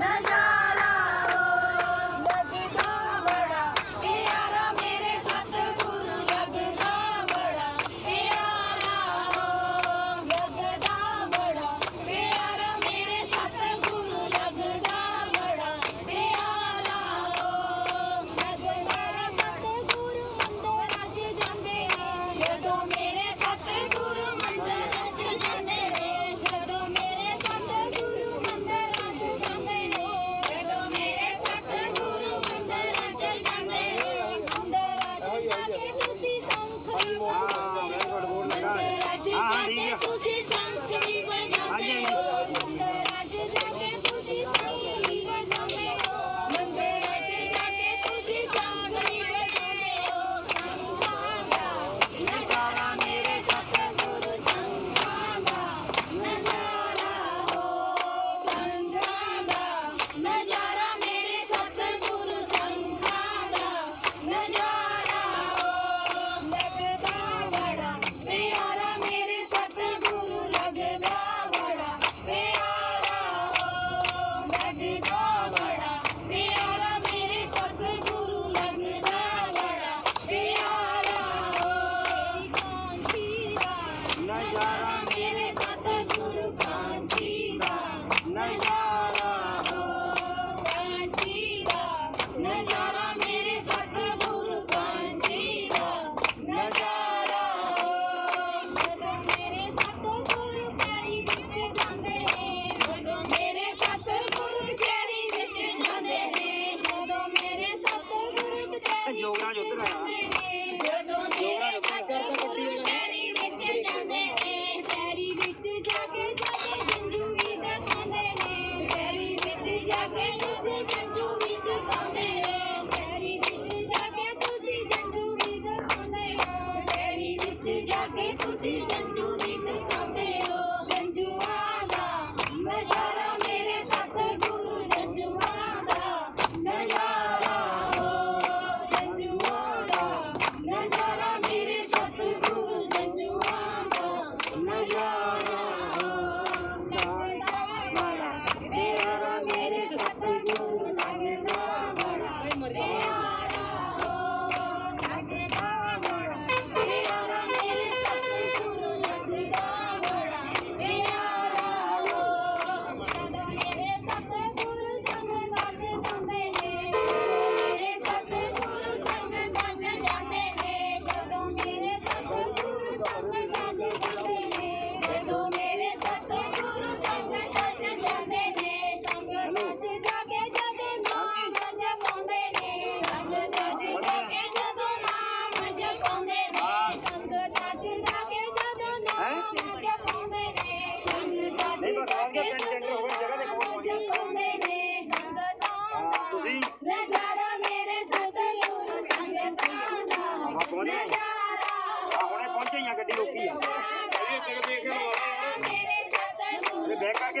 Bye. ਨਹੀਂ ਆ ਗੱਡੀ ਰੋਕੀ ਆ। ਇਹ ਦੇਖ ਲਓ ਮੇਰੇ ਸਤਿਗੁਰੂ ਦੇ ਬੈਕ ਆ ਕੇ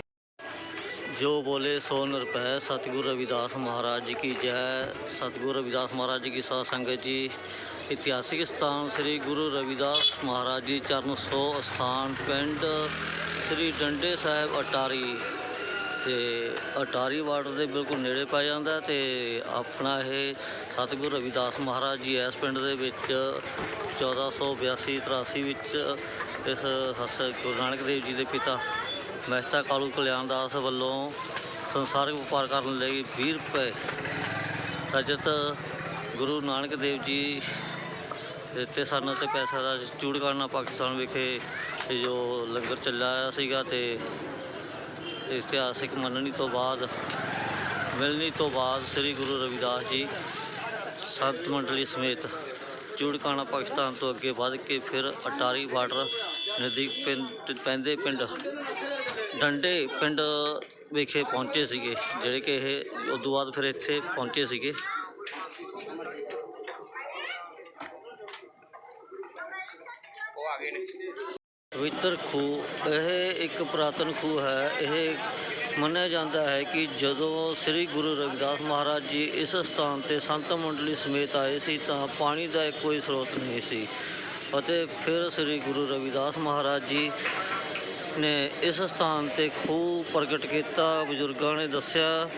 ਜੋ ਬੋਲੇ सो न रुपये ਰਵਿਦਾਸ ਮਹਾਰਾਜ ਜੀ ਕੀ ਜੈ। जय ਰਵਿਦਾਸ ਮਹਾਰਾਜ ਜੀ ਕੀ की ਸੰਗਤ ਜੀ, ਇਤਿਹਾਸਿਕ ਸਥਾਨ ਸ੍ਰੀ ਗੁਰੂ ਰਵਿਦਾਸ ਮਹਾਰਾਜ ਜੀ ਚਰਨ ਸੋ ਸਥਾਨ ਪਿੰਡ ਸ੍ਰੀ ਡੰਡੇ ਸਾਹਿਬ ਅਟਾਰੀ। ਤੇ ਅਟਾਰੀ ਵਾਟਰ ਦੇ ਬਿਲਕੁਲ ਨੇੜੇ ਪੈ ਜਾਂਦਾ ਤੇ ਆਪਣਾ ਇਹ ਸਤਿਗੁਰੂ ਰਵਿਦਾਸ ਮਹਾਰਾਜ ਜੀ ਇਸ ਪਿੰਡ ਦੇ ਵਿੱਚ 1482 83 ਵਿੱਚ ਇਸ ਹਸ ਗੁਰੂ ਨਾਨਕ ਦੇਵ ਜੀ ਦੇ ਪਿਤਾ ਮਹਿਤਾ ਕਾਲੂ ਕਲਿਆਣ ਦਾਸ ਵੱਲੋਂ ਸੰਸਾਰਿਕ ਵਪਾਰ ਕਰਨ ਲਈ 20 ਰੁਪਏ ਰਜਤ ਗੁਰੂ ਨਾਨਕ ਦੇਵ ਜੀ ਦਿੱਤੇ ਸਨ ਤੇ ਪੈਸਾ ਦਾ ਚੂੜਕਾਨਾ ਪਾਕਿਸਤਾਨ ਵਿਖੇ ਜੋ ਲੰਗਰ ਚੱਲਿਆ ਸੀਗਾ ਤੇ ਇਤਿਹਾਸਿਕ ਮੰਨਣੀ ਤੋਂ ਬਾਅਦ, ਮਿਲਣੀ ਤੋਂ ਬਾਅਦ ਸ੍ਰੀ ਗੁਰੂ ਰਵਿਦਾਸ ਜੀ ਸੰਤ ਮੰਡਲੀ ਸਮੇਤ ਚੂੜਕਾਣਾ ਪਾਕਿਸਤਾਨ ਤੋਂ ਅੱਗੇ ਵੱਧ ਕੇ ਫਿਰ ਅਟਾਰੀ ਬਾਰਡਰ ਨਜ਼ਦੀਕ ਪਿੰਡ ਪੈਂਦੇ ਪਿੰਡ ਡੰਡੇ ਪਿੰਡ ਵਿਖੇ ਪਹੁੰਚੇ ਸੀਗੇ ਜਿਹੜੇ ਕਿ ਇਹ ਉਦੋਂ ਬਾਅਦ ਫਿਰ ਇੱਥੇ ਪਹੁੰਚੇ ਸੀਗੇ। ਪਵਿੱਤਰ ਖੂਹ ਇਹ ਇੱਕ ਪੁਰਾਤਨ ਖੂਹ ਹੈ। ਇਹ ਮੰਨਿਆ ਜਾਂਦਾ ਹੈ ਕਿ ਜਦੋਂ ਸ੍ਰੀ ਗੁਰੂ ਰਵਿਦਾਸ ਮਹਾਰਾਜ ਜੀ ਇਸ ਸਥਾਨ ਤੇ ਸੰਤ ਮੰਡਲੀ ਸਮੇਤ ਆਏ ਸੀ ਤਾਂ ਪਾਣੀ ਦਾ ਕੋਈ ਸਰੋਤ ਨਹੀਂ ਸੀ। ਅਤੇ ਫਿਰ ਸ੍ਰੀ ਗੁਰੂ ਰਵਿਦਾਸ ਮਹਾਰਾਜ ਜੀ ਨੇ ਇਸ ਸਥਾਨ ਤੇ ਖੂਹ ਪ੍ਰਗਟ ਕੀਤਾ। ਬਜ਼ੁਰਗਾਂ ਨੇ ਦੱਸਿਆ,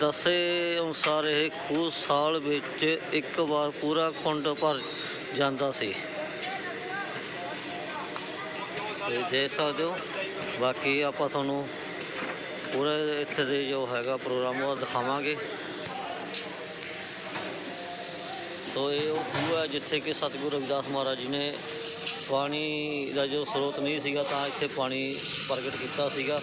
ਦੱਸੇ ਅਨੁਸਾਰ ਇਹ ਖੂਹ ਸਾਲ ਵਿੱਚ ਇੱਕ ਵਾਰ ਪੂਰਾ ਕੁੰਡ ਭਰ ਜਾਂਦਾ ਸੀ। ਤੇ ਦੇਖ ਸਕਦੇ ਹੋ। ਬਾਕੀ ਆਪਾਂ ਤੁਹਾਨੂੰ ਪੂਰੇ ਇੱਥੇ ਦੇ ਜੋ ਹੈਗਾ ਪ੍ਰੋਗਰਾਮ, ਉਹ ਦਿਖਾਵਾਂਗੇ। ਤੋ ਇਹ ਉਹ ਖੂਹ ਹੈ ਜਿੱਥੇ ਕਿ ਸਤਿਗੁਰੂ ਰਵਿਦਾਸ ਮਹਾਰਾਜ ਜੀ ਨੇ ਪਾਣੀ ਦਾ ਜੋ ਸਰੋਤ ਨਹੀਂ ਸੀਗਾ ਤਾਂ ਇੱਥੇ ਪਾਣੀ ਪ੍ਰਗਟ ਕੀਤਾ ਸੀਗਾ।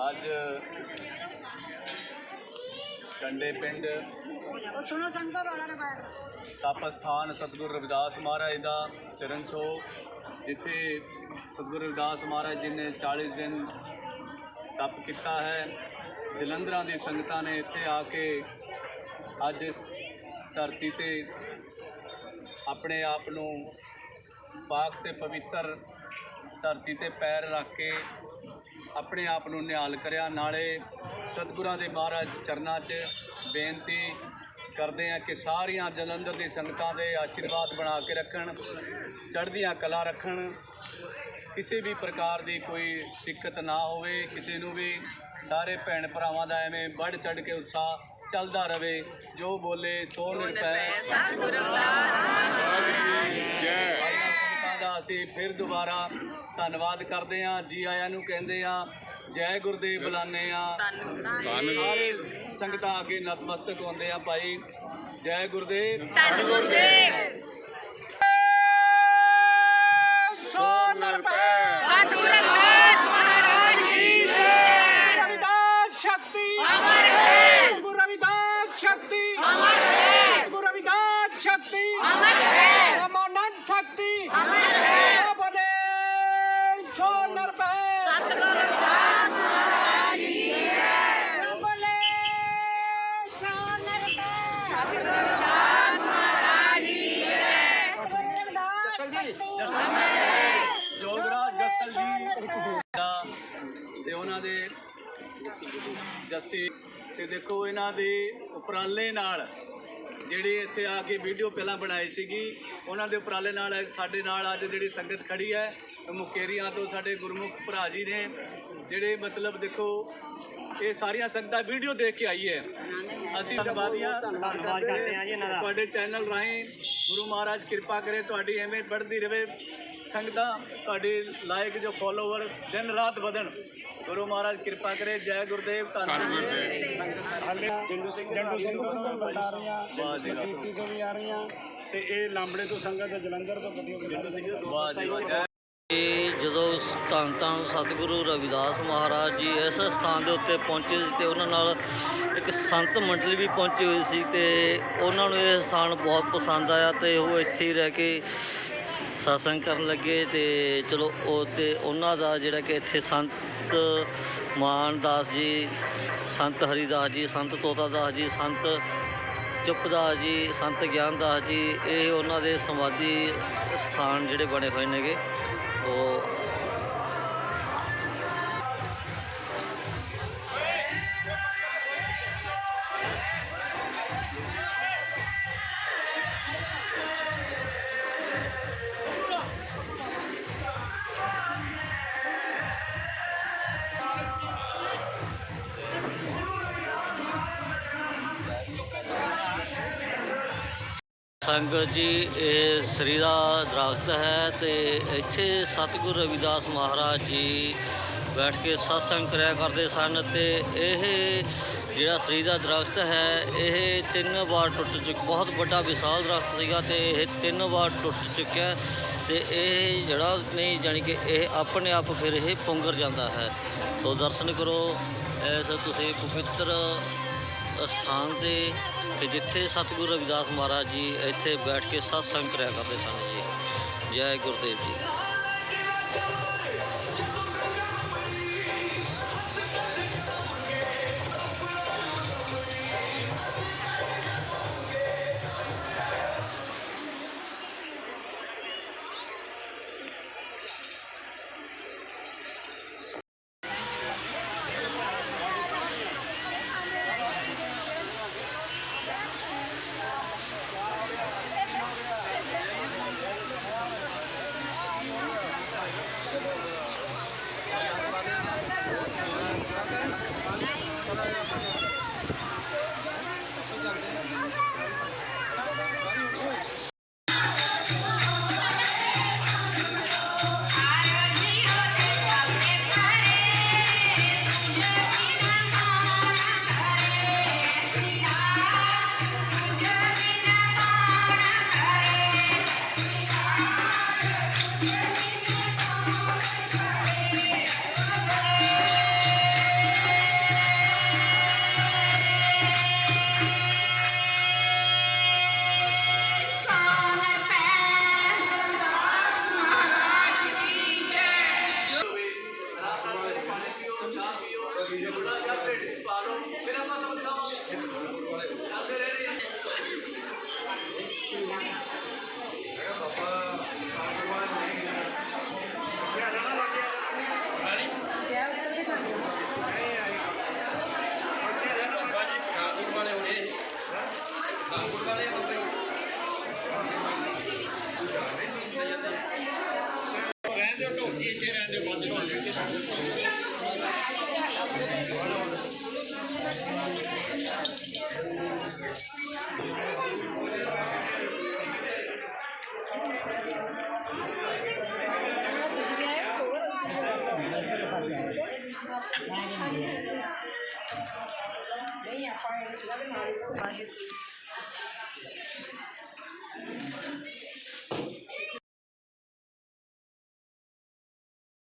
ਅੱਜ ਕੰਡੇ ਪਿੰਡ ਸੁਣੋ ਸੰਗਤ ਵਾਲਾ ਨਾ ਤਪ ਸਥਾਨ ਸਤਿਗੁਰੂ ਰਵਿਦਾਸ ਮਹਾਰਾਜ ਦਾ ਚਰਨ ਛੋਹ ਜਿੱਥੇ ਸਤਿਗੁਰੂ ਰਵਿਦਾਸ ਮਹਾਰਾਜ ਜੀ ਨੇ 40 ਦਿਨ ਤਪ ਕੀਤਾ ਹੈ। ਜਲੰਧਰਾਂ ਦੀ ਸੰਗਤਾਂ ਨੇ ਇੱਥੇ ਆ ਕੇ ਅੱਜ ਇਸ ਧਰਤੀ ਤੇ ਆਪਣੇ ਆਪ ਨੂੰ ਪਾਕ ਤੇ ਪਵਿੱਤਰ ਧਰਤੀ ਤੇ ਪੈਰ ਰੱਖ ਕੇ ਆਪਣੇ ਆਪ ਨੂੰ ਨਿਹਾਲ ਕਰਿਆ। ਨਾਲੇ ਸਤਿਗੁਰਾਂ ਦੇ ਮਹਾਰਾਜ ਚਰਨਾਂ 'ਚ ਬੇਨਤੀ ਕਰਦੇ ਆ ਕਿ ਸਾਰੀਆਂ ਜਲੰਧਰ ਦੀ ਸੰਗਤਾਂ ਦੇ ਆਸ਼ੀਰਵਾਦ ਬਣਾ ਕੇ ਰੱਖਣ ਚੜ੍ਹਦੀਆਂ ਕਲਾ ਰੱਖਣ। ਕਿਸੇ ਵੀ ਪ੍ਰਕਾਰ ਦੀ ਕੋਈ ਦਿੱਕਤ ਨਾ ਹੋਵੇ ਕਿਸੇ ਨੂੰ ਵੀ ਸਾਰੇ ਭੈਣ ਭਰਾਵਾਂ ਦਾ ਐਵੇਂ ਵੱਧ ਚੜ ਕੇ ਉਤਸ਼ਾਹ ਚੱਲਦਾ ਰਵੇ ਜੋ ਬੋਲੇ ਸੋ ਨਿਰਭੈ ਸਤਿਗੁਰੂ ਭਾਈਆਂ ਅਸੀਂ ਫਿਰ ਦੁਬਾਰਾ ਧੰਨਵਾਦ ਕਰਦੇ ਹਾਂ ਜੀ ਆਇਆਂ ਨੂੰ ਕਹਿੰਦੇ ਹਾਂ ਜੈ ਗੁਰਦੇਵ ਬੁਲਾਉਂਦੇ ਹਾਂ। ਸਾਰੇ ਸੰਗਤਾਂ ਅੱਗੇ ਨਤਮਸਤਕ ਹੁੰਦੇ ਆ ਭਾਈ। ਜੈ ਗੁਰਦੇਵ। ਸਤਿਗੁਰੂ ਰਵਿਦਾਸ ਮਹਾਰਾਜ ਕੀ ਜੈ। ਰਵਿਦਾਸ ਸ਼ਕਤੀ। ਅਮਰ ਹੈ। ਗੁਰੂ ਰਵਿਦਾਸ ਸ਼ਕਤੀ। ਅਮਰ ਹੈ। ਗੁਰੂ ਰਵਿਦਾਸ ਸ਼ਕਤੀ। ਅਮਰ ਹੈ। ਜੀ ਦਾ ਤੇ ਉਹਨਾਂ ਦੇ ਜੱਸੀ ਤੇ ਦੇਖੋ ਇਹਨਾਂ ਦੇ ਉਪਰਾਲੇ ਨਾਲ ਜਿਹੜੀ ਇੱਥੇ ਆ ਕੇ ਵੀਡੀਓ ਪਹਿਲਾਂ ਬਣਾਈ ਸੀਗੀ ਉਹਨਾਂ ਦੇ ਉਪਰਾਲੇ ਨਾਲ ਸਾਡੇ ਨਾਲ ਅੱਜ ਜਿਹੜੀ ਸੰਗਤ ਖੜੀ ਹੈ ਮੁਕੇਰੀਆਂ ਤੋਂ ਸਾਡੇ ਗੁਰਮੁਖ ਭਰਾ ਜੀ ਨੇ ਜਿਹੜੇ ਮਤਲਬ ਦੇਖੋ ਇਹ ਸਾਰੀਆਂ ਸੰਗਤਾਂ ਵੀਡੀਓ ਦੇਖ ਕੇ ਆਈ ਹੈ। ਅਸੀਂ ਧੰਨਵਾਦੀਆਂ ਧੰਨਵਾਦ ਕਰਦੇ ਹਾਂ ਜੀ ਇਹਨਾਂ ਦਾ। ਤੁਹਾਡੇ ਚੈਨਲ ਰਾਹੀਂ ਗੁਰੂ ਮਹਾਰਾਜ ਕਿਰਪਾ ਕਰੇ ਤੁਹਾਡੀ ਐਵੇਂ ਵੱਧਦੀ ਰਹੇ ਸੰਗਤਾਂ ਤੁਹਾਡੇ ਲਾਇਕ ਜੋ ਫੋਲੋਵਰ ਦਿਨ ਰਾਤ ਵਧਣ। ਗੁਰੂ ਮਹਾਰਾਜ ਕਿਰਪਾ ਕਰੇ ਜੈ ਗੁਰਦੇਵ ਧੰਨਵਾਦ ਜੰਡੂ ਸਿੰਘ ਜੰਡੂ ਸਿੰਘ ਤੋਂ ਬਸਾ ਰਹੀਆਂ ਵਾਹ ਜੀ ਵਾਹ। ਸੀਪੀ ਤੋਂ ਵੀ ਆ ਰਹੀਆਂ। ਤੇ ਇਹ ਲਾਂਬੜੇ ਤੋਂ ਸੰਗਤ ਹੈ, ਜਲੰਧਰ ਤੋਂ ਗੱਡੀਆਂ ਜੰਡੂ ਸਿੰਘ ਵਾਹ ਜੀ ਵਾਹ। ਜੈ ਇਹ ਜਦੋਂ ਧੰਨ ਧੰਨ ਸਤਿਗੁਰੂ ਰਵਿਦਾਸ ਮਹਾਰਾਜ ਜੀ ਇਸ ਸਥਾਨ ਦੇ ਉੱਤੇ ਪਹੁੰਚੇ ਸੀ ਤੇ ਉਹਨਾਂ ਨਾਲ ਇੱਕ ਸੰਤ ਮੰਡਲੀ ਵੀ ਪਹੁੰਚੀ ਹੋਈ ਸੀ ਤੇ ਉਹਨਾਂ ਨੂੰ ਇਹ ਸਥਾਨ ਬਹੁਤ ਪਸੰਦ ਆਇਆ ਤੇ ਉਹ ਇੱਥੇ ਹੀ ਰਹਿ ਕੇ satsang ਕਰਨ ਲੱਗੇ ਤੇ ਚਲੋ ਉਹ ਤੇ ਉਹਨਾਂ ਦਾ ਜਿਹੜਾ ਕਿ ਇੱਥੇ ਸੰਤ ਮਾਨਦਾਸ ਜੀ, ਸੰਤ ਹਰੀਦਾਸ ਜੀ, ਸੰਤ ਤੋਤਾ ਜੀ, ਸੰਤ ਚੁੱਪਦਾਸ ਜੀ, ਸੰਤ ਗਿਆਨਦਾਸ ਜੀ, ਇਹ ਉਹਨਾਂ ਦੇ ਸਮਾਧੀ ਸਥਾਨ ਜਿਹੜੇ ਬਣੇ ਹੋਏ ਨੇਗੇ। ਉਹ ਸੰਗਤ ਜੀ, ਇਹ ਸ੍ਰੀ ਦਾ ਦਰਖਤ ਹੈ ਤੇ ਇੱਥੇ ਸਤਿਗੁਰੂ ਰਵਿਦਾਸ ਮਹਾਰਾਜ ਜੀ ਬੈਠ ਕੇ satsang ਕਰਿਆ ਕਰਦੇ ਸਨ ਤੇ ਇਹ ਜਿਹੜਾ ਸ੍ਰੀ ਦਾ ਦਰਖਤ ਹੈ, ਇਹ ਤਿੰਨ ਵਾਰ ਟੁੱਟ ਚੁੱਕ, ਬਹੁਤ ਵੱਡਾ ਵਿਸ਼ਾਲ ਦਰਖਤ ਸੀਗਾ ਤੇ ਇਹ ਤਿੰਨ ਵਾਰ ਟੁੱਟ ਚੁੱਕਿਆ ਤੇ ਇਹ ਜਿਹੜਾ ਨਹੀਂ, ਜਾਣੀ ਕਿ ਇਹ ਆਪਣੇ ਆਪ ਫਿਰ ਇਹ ਪੁੰਗਰ ਜਾਂਦਾ ਹੈ। ਸੋ ਦਰਸ਼ਨ ਕਰੋ, ਇਸ ਤੁਸੀਂ ਪਵਿੱਤਰ ਸਥਾਨ ਤੇ ਕਿ ਜਿੱਥੇ ਸਤਿਗੁਰੂ ਰਵਿਦਾਸ ਮਹਾਰਾਜ ਜੀ ਇੱਥੇ ਬੈਠ ਕੇ ਸਤਸੰਗ ਕਰਿਆ ਕਰਦੇ ਸਨ ਜੀ। ਜੈ ਗੁਰਦੇਵ ਜੀ। ਨਹੀਂ ਆਪਾਂ